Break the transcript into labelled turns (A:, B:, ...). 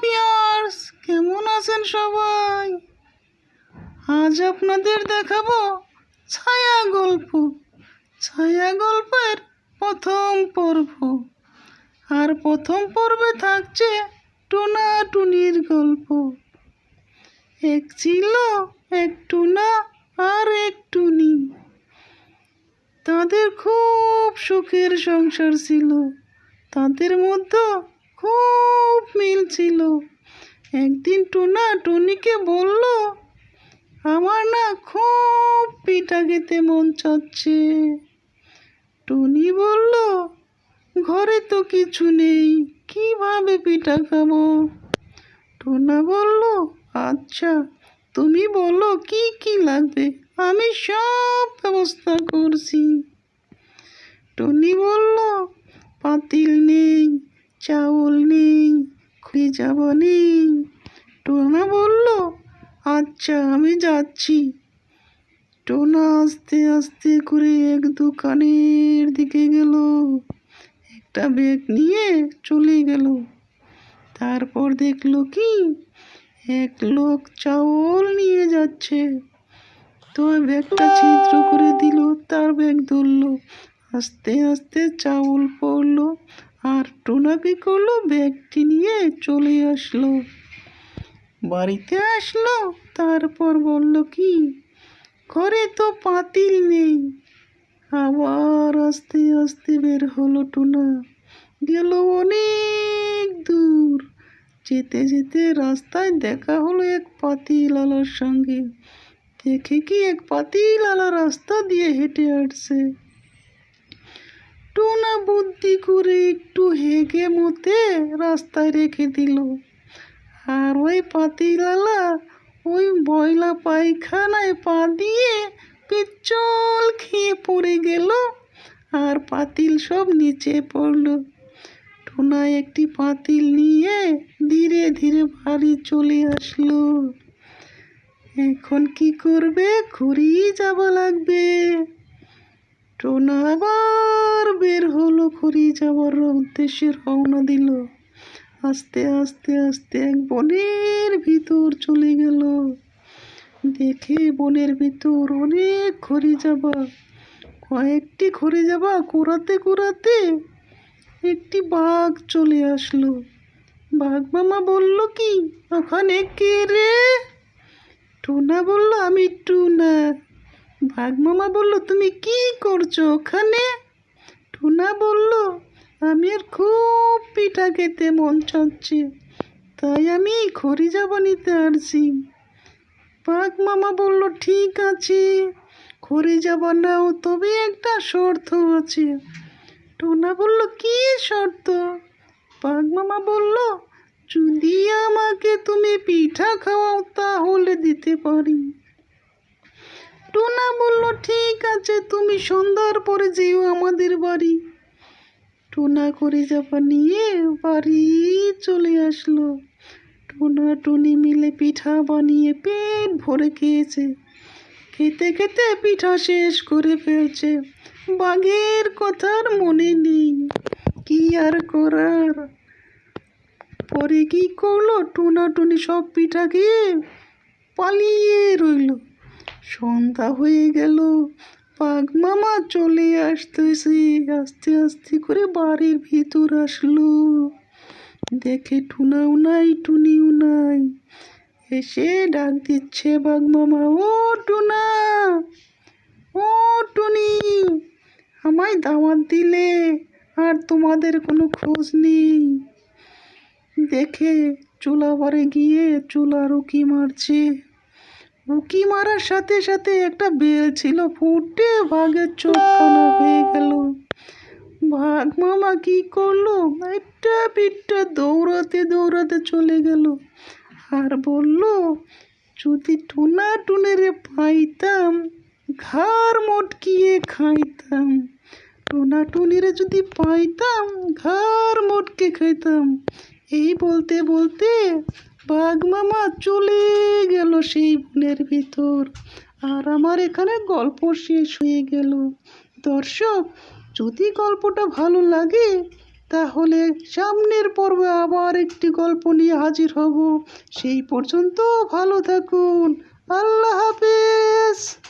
A: Pears কেমন আছেন সবাই? আজ আপনাদের দেখাবো ছায়া গল্প। ছায়া গল্পের প্রথম পর্ব। আর প্রথম পর্বে থাকছে টুনা টুনির গল্প। এক ছিল এক টুনা আর এক টুনি। তাদের খুব সুখের সংসার ছিল। তাদের মধ্যে খুব মিল ছিল। একদিন টুনা টুনিকে বলল, আমার না খুব পিঠা খেতে মন চাচ্ছে। টুনি বলল, ঘরে তো কিছু নেই, কীভাবে পিঠা খাব? টুনা বলল আচ্ছা তুমি বলো কি কি লাগবে? আমি সব ব্যবস্থা করছি। টুনি বলল, পাতিল নেই চাউল নেই খুঁজে যাব নেই। টোনা বলল আচ্ছা আমি যাচ্ছি। টোনা আস্তে আস্তে করে এক দোকানের দিকে গেল, একটা ব্যাগ নিয়ে চলে গেল। তারপর দেখল কি, এক লোক চাউল নিয়ে যাচ্ছে। তো ব্যাগটা ছিদ্র করে দিল, তার ব্যাগ ধরলো, আস্তে আস্তে চাউল পড়ল আর টোনা করল ব্যাগটি নিয়ে চলে আসলো। বাড়িতে আসলো, তারপর বলল, কি? ঘরে তো পাতিল নেই। আবার আস্তে আস্তে বের হলো টুনা। গেল অনেক দূর। যেতে যেতে রাস্তায় দেখা হলো এক পাতিলালার সঙ্গে। দেখে কি এক পাতিলালা রাস্তা দিয়ে হেঁটে আসছে। টোনা বুদ্ধি করে একটু হেগে মতে রাস্তায় রেখে দিল। আর ওই পাতিলালা ওই বয়লা পায়খানায় পা দিয়ে পিচ্চল খেয়ে পড়ে গেল। আর পাতিল সব নিচে পড়ল। টোনা একটি পাতিল নিয়ে ধীরে ধীরে বাড়ি চলে আসলো। এখন কি করবে? ঘুরিয়ে যাব লাগবে। টোনা আবার বের হলো ঘুরিয়ে যাওয়ার উদ্দেশ্যে রওনা দিল। আস্তে আস্তে আস্তে এক বনের ভিতর চলে গেল। দেখে বনের ভিতর অনেক ঘুরে যাবা। কয়েকটি ঘুরে যাবা কুড়াতে কুড়াতে একটি বাঘ চলে আসলো। বাঘ মামা বলল, কি, ওখানে কে রে? টুনা বলল, আমি টুনা। মামা বলল, তুমি কি করছ ওখানে? টুনা বলল, আমি আর খুব পিঠা খেতে মন চাচ্ছে, তাই আমি খড়ি যাব নিতে আসছি। বাঘ মামা বলল, ঠিক আছে, খড়ি যাব নাও, তবে একটা শর্ত আছে। টোনা বলল, কি শর্ত? বাঘ মামা বলল, যদি আমাকে তুমি পিঠা খাওয়াও, তাহলে দিতে পারি টোনা বলল ঠিক আছে তুমি সন্ধ্যার পরে যেও আমাদের বাড়ি। টোনা করে যাবা নিয়ে বাড়ি চলে আসলো। টোনা টুনি মিলে পিঠা বানিয়ে পেট ভরে খেয়েছে। খেতে খেতে পিঠা শেষ করে ফেলছে। বাঘের কথার মনে নেই, কি আর করার? পরে কি করল? টুনা টুনি সব পিঠা খেয়ে পালিয়ে রইল। সন্ধ্যা হয়ে গেল। বাঘ মামা চলে আসতেছি। আস্তে আস্তে করে বাড়ির ভিতর আসলো। দেখে টুনাও নাই, টুনিও নাই। এসে ডাক দিচ্ছে বাঘ মামা, ও টুনা, ও টুনি, আমায় দাওয়াত দিলে আর তোমাদের কোনো খোঁজ নেই। দেখে চুলা ঘরে গিয়ে চুলার উকি মারছে। উকি মারার সাথে সাথে একটা বেল ছিল, ফুটে বাঘের চোখখানা হয়ে গেল। বাঘ মামা কি করল? একটা পিঠটা দৌড়াতে দৌড়াতে চলে গেল আর বলল, যদি টুনা টুনেরে পাইতাম, ঘাড় মটকিয়ে খাইতাম। টোনা টুনিরে যদি পাইতাম, ঘাড় মটকে খাইতাম। এই বলতে বলতে বাঘ মামা চলে সেই বনের ভিতর। আর আমার এখানে গল্প শেষ হয়ে গেল। দর্শক, যদি গল্পটা ভালো লাগে, তাহলে সামনের পর্বে আবার একটি গল্প নিয়ে হাজির হব। সেই পর্যন্ত ভালো থাকুন। আল্লাহ হাফেজ।